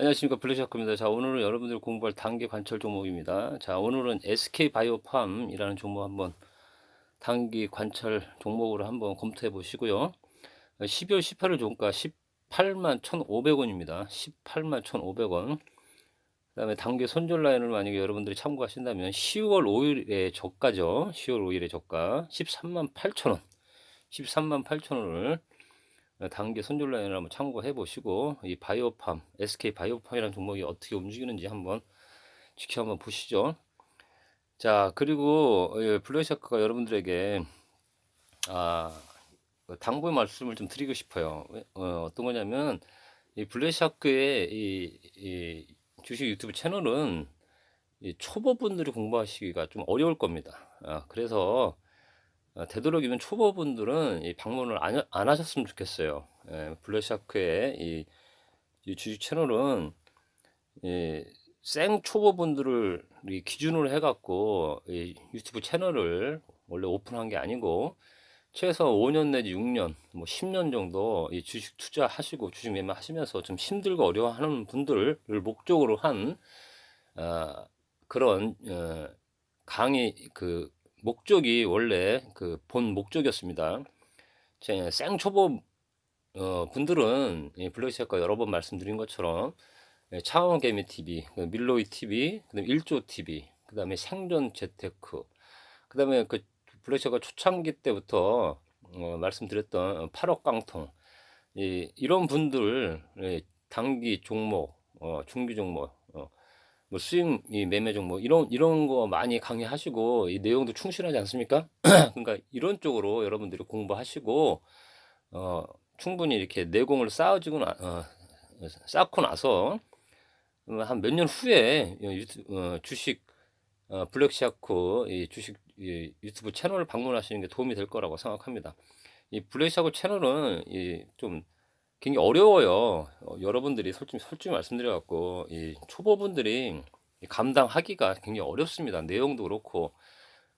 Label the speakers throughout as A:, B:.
A: 안녕하십니까 블루샤크입니다. 자 오늘은 여러분들이 공부할 단기 관철 종목입니다. 자 오늘은 SK 바이오팜이라는 종목 한번 단기 관철 종목으로 한번 검토해 보시고요. 12월 18일 종가 18만 1,500원입니다. 18만 1,500원. 그다음에 단기 손절 라인을 만약에 여러분들이 참고하신다면 10월 5일에 저가죠. 10월 5일에 저가 13만 8천원. 13만 8천원을 단계 손절 라인을 한번 참고해 보시고 이 바이오팜, SK 바이오팜이라는 종목이 어떻게 움직이는지 한번 지켜 한번 보시죠. 자, 그리고 블루샤크가 여러분들에게 아, 당부의 말씀을 좀 드리고 싶어요. 어, 어떤 거냐면 이 블루샤크의 이, 이 주식 유튜브 채널은 이 초보분들이 공부하시기가 좀 어려울 겁니다. 아, 그래서 어, 되도록이면 초보분들은 이 방문을 안, 안 하셨으면 좋겠어요. 예, 블랙샤크의 이, 이 주식 채널은 이, 생 초보분들을 이 기준으로 해갖고 이 유튜브 채널을 원래 오픈한 게 아니고 최소 5년 내지 6년, 뭐 10년 정도 이 주식 투자하시고 주식 매매 하시면서 좀 힘들고 어려워하는 분들을 목적으로 한 어, 그런 어, 강의 그 목적이 원래 그 본 목적이었습니다. 제 생초보 어, 분들은 블랙시아과 여러 번 말씀드린 것처럼 예, 차원 개미 TV, 그 밀로이 TV, 그다음에 일조 TV, 그다음에 생존 재테크, 그다음에 그 블랙시아과 초창기 때부터 어, 말씀드렸던 8억 깡통 이, 이런 분들 예, 단기 종목, 어, 중기 종목 뭐 수익 이 매매 종목 뭐 이런 이런 거 많이 강의하시고 이 내용도 충실하지 않습니까? 그러니까 이런 쪽으로 여러분들이 공부하시고 어 충분히 이렇게 내공을 쌓아지고 나, 어, 쌓고 나서 한 몇 년 후에 어, 주식 어, 블랙샤크 이 주식 이 유튜브 채널을 방문하시는 게 도움이 될 거라고 생각합니다. 이 블랙샤크 채널은 이좀 굉장히 어려워요. 어, 여러분들이 솔직히, 솔직히 말씀드려갖고, 이 초보분들이 감당하기가 굉장히 어렵습니다. 내용도 그렇고,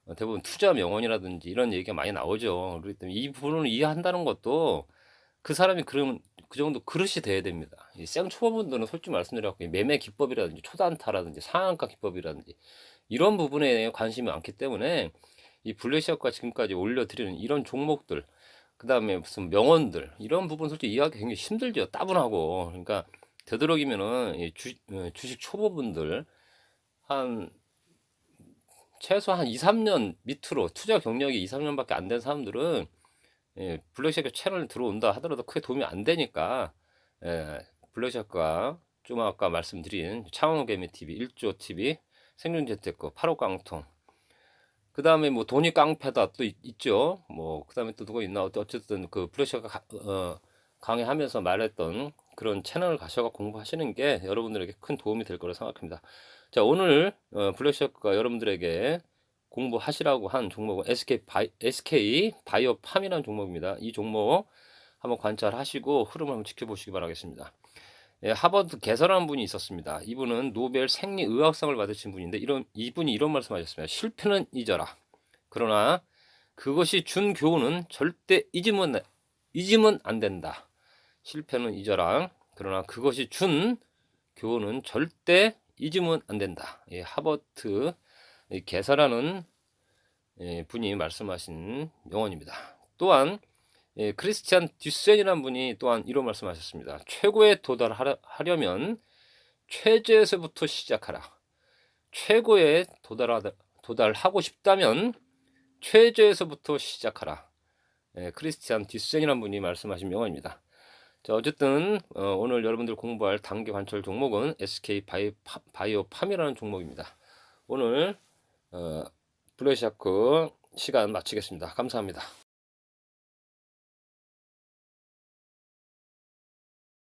A: 어, 대부분 투자 명언이라든지 이런 얘기가 많이 나오죠. 그렇기 때문에 이 부분을 이해한다는 것도 그 사람이 그런, 그 정도 그릇이 돼야 됩니다. 이 생 초보분들은 솔직히 말씀드려갖고, 매매 기법이라든지 초단타라든지 상한가 기법이라든지 이런 부분에 관심이 많기 때문에 이 블랙시아과 지금까지 올려드리는 이런 종목들, 그 다음에 무슨 명언들 이런 부분 솔직히 이해하기 굉장히 힘들죠 따분하고. 그러니까 되도록이면은 주, 어, 주식 초보분들 한 최소 한 2, 3년 밑으로 투자 경력이 2, 3년밖에 안 된 사람들은 예, 블랙샤크 채널 들어온다 하더라도 크게 도움이 안 되니까 예, 블랙샤크가 좀 아까 말씀드린 창원개미 TV, 1조 TV, 생존재테크, 8호 깡통 그 다음에 뭐 돈이 깡패다 또 있, 죠 뭐 그 다음에 또 누가 있나 어쨌든 그 브레셔가 어, 강의하면서 말했던 그런 채널을 가셔가 공부하시는 게 여러분들에게 큰 도움이 될 거라 생각합니다. 자 오늘 어, 블랙셔크가 여러분들에게 공부하시라고 한 종목은 SK 바이, SK 바이오팜이라는 종목입니다. 이 종목 한번 관찰하시고 흐름을 한번 지켜보시기 바라겠습니다. 예, 하버드 개설한 분이 있었습니다. 이분은 노벨 생리의학상을 받으신 분인데 이런 이분이 이런 말씀하셨습니다. 실패는 잊어라. 그러나 그것이 준 교훈은 절대 잊으면 잊으면 안 된다. 실패는 잊어라. 그러나 그것이 준 교훈은 절대 잊으면 안 된다. 예, 하버트 개설하는 예, 분이 말씀하신 명언입니다. 또한 예, 크리스티안 듀센이라는 분이 또한 이런 말씀하셨습니다. 최고에 도달하려면 최저에서부터 시작하라. 최고에 도달하다, 도달하고 싶다면 최저에서부터 시작하라. 예, 크리스티안 듀센이라는 분이 말씀하신 명언입니다. 자, 어쨌든 어, 오늘 여러분들 공부할 단기 관철 종목은 SK 바이오, 바이오 팜이라는 종목입니다. 오늘 어, 블루샤크 시간 마치겠습니다. 감사합니다.